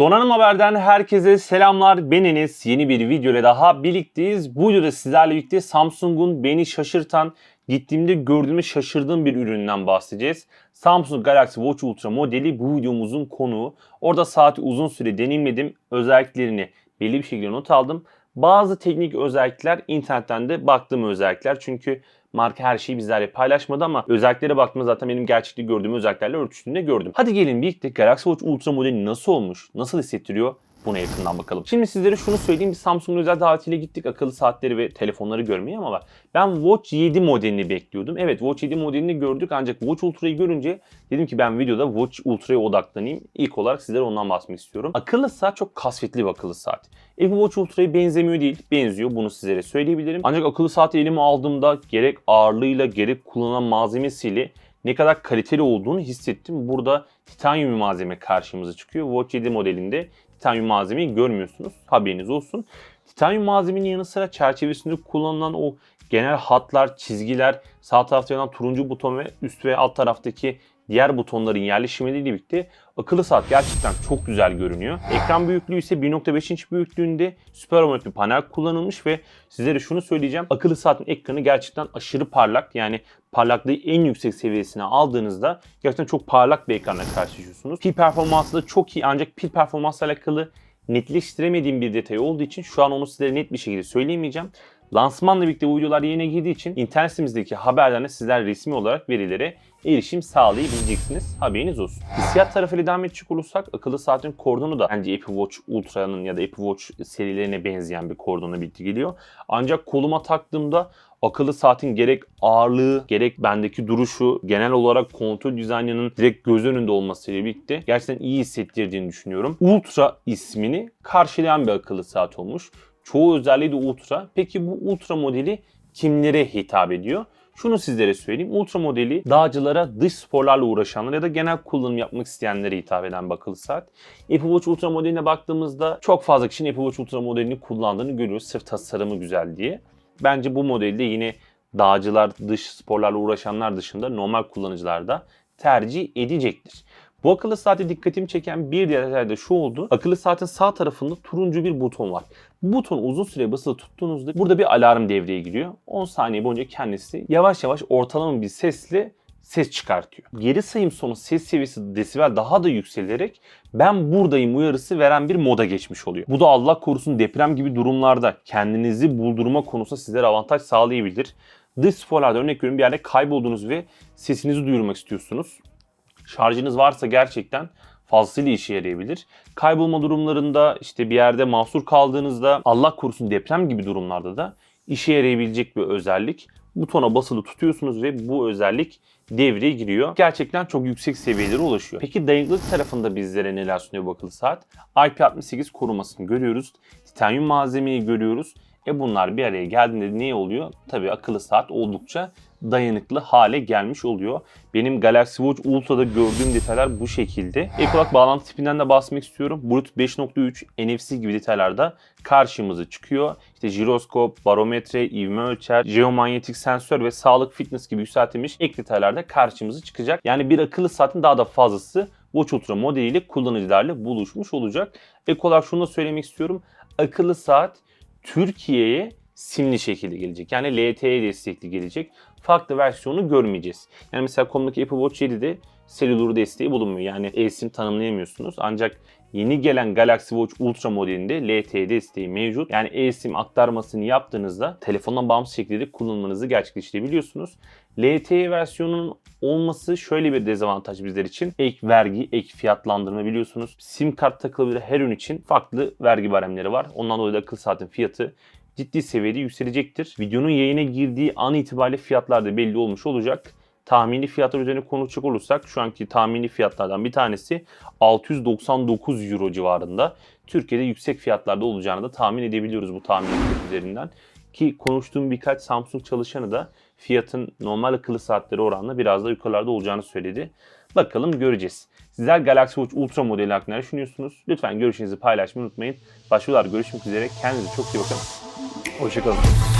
Donanım Haber'den herkese selamlar. Ben Enes. Yeni bir video ile daha birlikteyiz. Bu videoda sizlerle birlikte Samsung'un beni şaşırtan, gittiğimde gördüğümde şaşırdığım bir üründen bahsedeceğiz. Samsung Galaxy Watch Ultra modeli bu videomuzun konuğu. Orada saati uzun süre deneyimledim. Özelliklerini belli bir şekilde not aldım. Bazı teknik özellikler internetten de baktığım özellikler. Çünkü marka her şeyi bizlerle paylaşmadı ama özelliklere baktığımda zaten benim gerçekte gördüğüm özelliklerle örtüştüğünde gördüm. Hadi gelin birlikte Galaxy Watch Ultra modeli nasıl olmuş, nasıl hissettiriyor buna yakından bakalım. Şimdi sizlere şunu söyleyeyim. Biz Samsung'un özel davetiyle gittik akıllı saatleri ve telefonları görmeye ama ben Watch 7 modelini bekliyordum. Evet Watch 7 modelini gördük ancak Watch Ultra'yı görünce dedim ki ben videoda Watch Ultra'ya odaklanayım. İlk olarak sizlere ondan bahsetmek istiyorum. Akıllı saat çok kasvetli bir akıllı saat. Apple Watch Ultra'ya benzemiyor değil, benziyor. Bunu sizlere söyleyebilirim. Ancak akıllı saati elime aldığımda gerek ağırlığıyla gerek kullanılan malzemesiyle ne kadar kaliteli olduğunu hissettim. Burada titanyum malzeme karşımıza çıkıyor. Watch 7 modelinde titanyum malzemeyi görmüyorsunuz. Haberiniz olsun. Titanyum malzemenin yanı sıra çerçevesinde kullanılan o genel hatlar, çizgiler, sağ tarafta yanan turuncu buton ve üst ve alt taraftaki diğer butonların yerleşimiyle birlikte akıllı saat gerçekten çok güzel görünüyor. Ekran büyüklüğü ise 1.5 inç büyüklüğünde Super AMOLED bir panel kullanılmış ve sizlere şunu söyleyeceğim. Akıllı saatin ekranı gerçekten aşırı parlak. Yani parlaklığı en yüksek seviyesine aldığınızda gerçekten çok parlak bir ekranla karşılaşıyorsunuz. Pil performansı da çok iyi ancak pil performansla alakalı netleştiremediğim bir detay olduğu için şu an onu sizlere net bir şekilde söyleyemeyeceğim. Lansmanla birlikte bu videolar yayına girdiği için internet sitemizdeki haberlerine sizler resmi olarak verilere erişim sağlayabileceksiniz. Haberiniz olsun. Hissiyat tarafıyla devam edecek olursak akıllı saatin kordonu da bence Apple Watch Ultra'nın ya da Apple Watch serilerine benzeyen bir kordona birlikte geliyor. Ancak koluma taktığımda akıllı saatin gerek ağırlığı, gerek bendeki duruşu, genel olarak kontrol dizaynının direkt göz önünde olmasıyla birlikte gerçekten iyi hissettirdiğini düşünüyorum. Ultra ismini karşılayan bir akıllı saat olmuş. Çoğu özelliği de Ultra. Peki bu Ultra modeli kimlere hitap ediyor? Şunu sizlere söyleyeyim. Ultra modeli dağcılara, dış sporlarla uğraşanlara ya da genel kullanım yapmak isteyenlere hitap eden bir akıllı saat. Apple Watch Ultra modeline baktığımızda çok fazla kişinin Apple Watch Ultra modelini kullandığını görüyoruz. Sırf tasarımı güzel diye. Bence bu modelde yine dağcılar, dış sporlarla uğraşanlar dışında normal kullanıcılar da tercih edecektir. Bu akıllı saate dikkatimi çeken bir diğer detay da şu oldu. Akıllı saatin sağ tarafında turuncu bir buton var. Bu butonu uzun süre basılı tuttuğunuzda burada bir alarm devreye giriyor. 10 saniye boyunca kendisi yavaş yavaş ortalama bir sesle ses çıkartıyor. Geri sayım sonu ses seviyesi desibel daha da yükselerek ben buradayım uyarısı veren bir moda geçmiş oluyor. Bu da Allah korusun deprem gibi durumlarda kendinizi buldurma konusunda sizlere avantaj sağlayabilir. Dış sporlarda örnek veriyorum bir yerde kayboldunuz ve sesinizi duyurmak istiyorsunuz. Şarjınız varsa gerçekten fazlasıyla işe yarayabilir. Kaybolma durumlarında işte bir yerde mahsur kaldığınızda Allah korusun deprem gibi durumlarda da işe yarayabilecek bir özellik. Butona basılı tutuyorsunuz ve bu özellik devreye giriyor. Gerçekten çok yüksek seviyelere ulaşıyor. Peki dayanıklılık tarafında bizlere neler sunuyor bu akıllı saat? IP68 korumasını görüyoruz. Titanyum malzemeyi görüyoruz. E bunlar bir araya geldiğinde ne oluyor? Tabii akıllı saat oldukça dayanıklı hale gelmiş oluyor. Benim Galaxy Watch Ultra'da gördüğüm detaylar bu şekilde. Ek olarak bağlantı tipinden de bahsetmek istiyorum. Bluetooth 5.3, NFC gibi detaylarda karşımıza çıkıyor. İşte jiroskop, barometre, ivme ölçer, jeomanyetik sensör ve sağlık fitness gibi yükseltilmiş ek detaylarda karşımıza çıkacak. Yani bir akıllı saatin daha da fazlası Watch Ultra modeliyle kullanıcılarla buluşmuş olacak. Ek olarak şunu da söylemek istiyorum. Akıllı saat Türkiye'ye simli şekilde gelecek. Yani LTE destekli gelecek. Farklı versiyonu görmeyeceğiz. Yani mesela konudaki Apple Watch 7'de selüler desteği bulunmuyor. Yani eSIM tanımlayamıyorsunuz. Ancak yeni gelen Galaxy Watch Ultra modelinde LTE desteği mevcut. Yani eSIM aktarmasını yaptığınızda telefondan bağımsız şekilde kullanmanızı gerçekleştirebiliyorsunuz. LTE versiyonunun olması şöyle bir dezavantaj bizler için. Ek vergi, ek fiyatlandırma biliyorsunuz. SIM kart takılabilir her ürün için farklı vergi baremleri var. Ondan dolayı da akıl saatin fiyatı ciddi seviyede yükselecektir. Videonun yayına girdiği an itibariyle fiyatlar da belli olmuş olacak. Tahmini fiyatlar üzerine konuşacak olursak şu anki tahmini fiyatlardan bir tanesi 699 euro civarında. Türkiye'de yüksek fiyatlarda olacağını da tahmin edebiliyoruz bu tahmin üzerinden. Ki konuştuğum birkaç Samsung çalışanı da fiyatın normal akıllı saatleri oranla biraz da yukarılarda olacağını söyledi. Bakalım göreceğiz. Sizler Galaxy Watch Ultra modeli hakkında ne düşünüyorsunuz? Lütfen görüşlerinizi paylaşmayı unutmayın. Başvurular görüşmek üzere. Kendinize çok iyi bakın. Hoşçakalın.